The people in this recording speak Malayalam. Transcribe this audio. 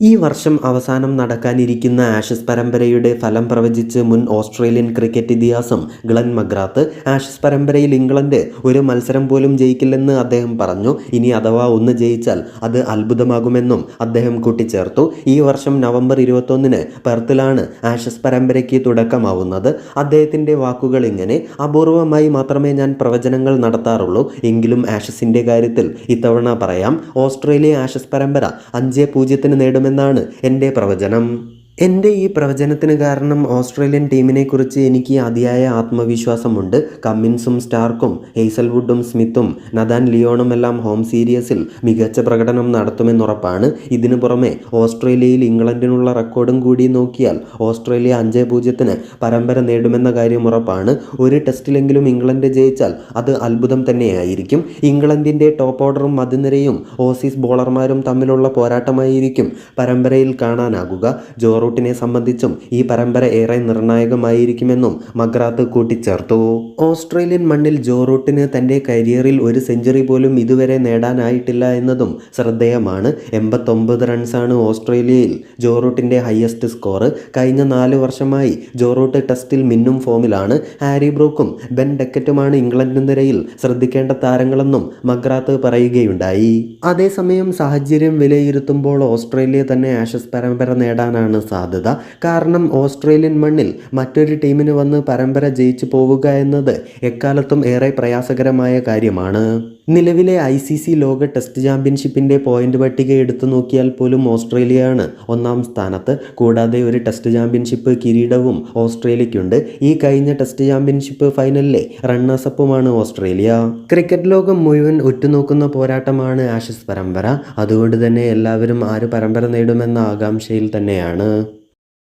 ഈ വർഷം അവസാനം നടക്കാനിരിക്കുന്ന ആഷസ് പരമ്പരയുടെ ഫലം പ്രവചിച്ച് മുൻ ഓസ്ട്രേലിയൻ ക്രിക്കറ്റ് ഇതിഹാസം ഗ്ലൻ മഗ്രാത്ത് ആഷസ് പരമ്പരയിൽ ഇംഗ്ലണ്ട് ഒരു മത്സരം പോലും ജയിക്കില്ലെന്ന് അദ്ദേഹം പറഞ്ഞു. ഇനി അഥവാ ഒന്ന് ജയിച്ചാൽ അത് അത്ഭുതമാകുമെന്നും അദ്ദേഹം കൂട്ടിച്ചേർത്തു. ഈ വർഷം നവംബർ ഇരുപത്തൊന്നിന് പെർത്തിലാണ് ആഷസ് പരമ്പരയ്ക്ക് തുടക്കമാവുന്നത്. അദ്ദേഹത്തിന്റെ വാക്കുകൾ ഇങ്ങനെ അപൂർവമായി മാത്രമേ ഞാൻ പ്രവചനങ്ങൾ നടത്താറുള്ളൂ. എങ്കിലും ആഷസിന്റെ കാര്യത്തിൽ ഇത്തവണ പറയാം ഓസ്ട്രേലിയ ആഷസ് പരമ്പര അഞ്ച് പൂജ്യത്തിന് നേടുമെന്നാണ് എന്റെ പ്രവചനം. എന്റെ ഈ പ്രവചനത്തിന് കാരണം ഓസ്ട്രേലിയൻ ടീമിനെക്കുറിച്ച് എനിക്ക് അതിയായ ആത്മവിശ്വാസമുണ്ട്. കമ്മിൻസും സ്റ്റാർക്കും ഹെയ്സൽവുഡും സ്മിത്തും നദാൻ ലിയോണും എല്ലാം ഹോം സീരീസിൽ മികച്ച പ്രകടനം നടത്തുമെന്നുറപ്പാണ്. ഇതിനു പുറമെ ഓസ്ട്രേലിയയിൽ ഇംഗ്ലണ്ടിനുള്ള റെക്കോർഡും കൂടി നോക്കിയാൽ ഓസ്ട്രേലിയ അഞ്ച് പൂജ്യത്തിന് പരമ്പര നേടുമെന്ന കാര്യം ഉറപ്പാണ്. ഒരു ടെസ്റ്റിലെങ്കിലും ഇംഗ്ലണ്ട് ജയിച്ചാൽ അത് അത്ഭുതം തന്നെയായിരിക്കും. ഇംഗ്ലണ്ടിന്റെ ടോപ്പ് ഓർഡറും മധ്യനിരയും ഓസീസ് ബോളർമാരും തമ്മിലുള്ള പോരാട്ടമായിരിക്കും പരമ്പരയിൽ കാണാനാകുക. ജോറൂട്ടിനെ സംബന്ധിച്ചും ഈ പരമ്പര ഏറെ നിർണായകമായിരിക്കുമെന്നും മഗ്രാത്ത് കൂട്ടിച്ചേർത്തു. ഓസ്ട്രേലിയൻ മണ്ണിൽ ജോറൂട്ടിന് തന്റെ കരിയറിൽ ഒരു സെഞ്ചുറി പോലും ഇതുവരെ നേടാനായിട്ടില്ല എന്നതും ശ്രദ്ധേയമാണ്. എൺപത്തൊമ്പത് റൺസാണ് ഓസ്ട്രേലിയയിൽ ജോറൂട്ടിന്റെ ഹയസ്റ്റ് സ്കോർ കഴിഞ്ഞ നാല് വർഷമായി ജോറൂട്ട് ടെസ്റ്റിൽ മിന്നും ഫോമിലാണ്. ഹാരി ബ്രൂക്കും ബെൻ ഡെക്കറ്റുമാണ് ഇംഗ്ലണ്ട് നിരയിൽ ശ്രദ്ധിക്കേണ്ട താരങ്ങളെന്നും മഗ്രാത്ത് പറയുകയുണ്ടായി. അതേസമയം സാഹചര്യം വിലയിരുത്തുമ്പോൾ ഓസ്ട്രേലിയ തന്നെ ആഷസ് പരമ്പര നേടാനാണ് സാധ്യത. കാരണം ഓസ്ട്രേലിയൻ മണ്ണിൽ മറ്റൊരു ടീമിന് വന്ന് പരമ്പര ജയിച്ചു പോവുക എന്നത് എക്കാലത്തും ഏറെ പ്രയാസകരമായ കാര്യമാണ്. നിലവിലെ ഐ സി സി ലോക ടെസ്റ്റ് ചാമ്പ്യൻഷിപ്പിന്റെ പോയിന്റ് പട്ടിക എടുത്തു നോക്കിയാൽ പോലും ഓസ്ട്രേലിയയാണ് ഒന്നാം സ്ഥാനത്ത്. കൂടാതെ ഒരു ടെസ്റ്റ് ചാമ്പ്യൻഷിപ്പ് കിരീടവും ഓസ്ട്രേലിയയ്ക്കുണ്ട്. ഈ കഴിഞ്ഞ ടെസ്റ്റ് ചാമ്പ്യൻഷിപ്പ് ഫൈനലിലെ റണ്ണേഴ്സപ്പുമാണ് ഓസ്ട്രേലിയ. ക്രിക്കറ്റ് ലോകം മുഴുവൻ ഉറ്റുനോക്കുന്ന പോരാട്ടമാണ് ആഷസ് പരമ്പര. അതുകൊണ്ട് തന്നെ എല്ലാവരും ആര് പരമ്പര നേടുമെന്ന ആകാംക്ഷയിൽ തന്നെയാണ്.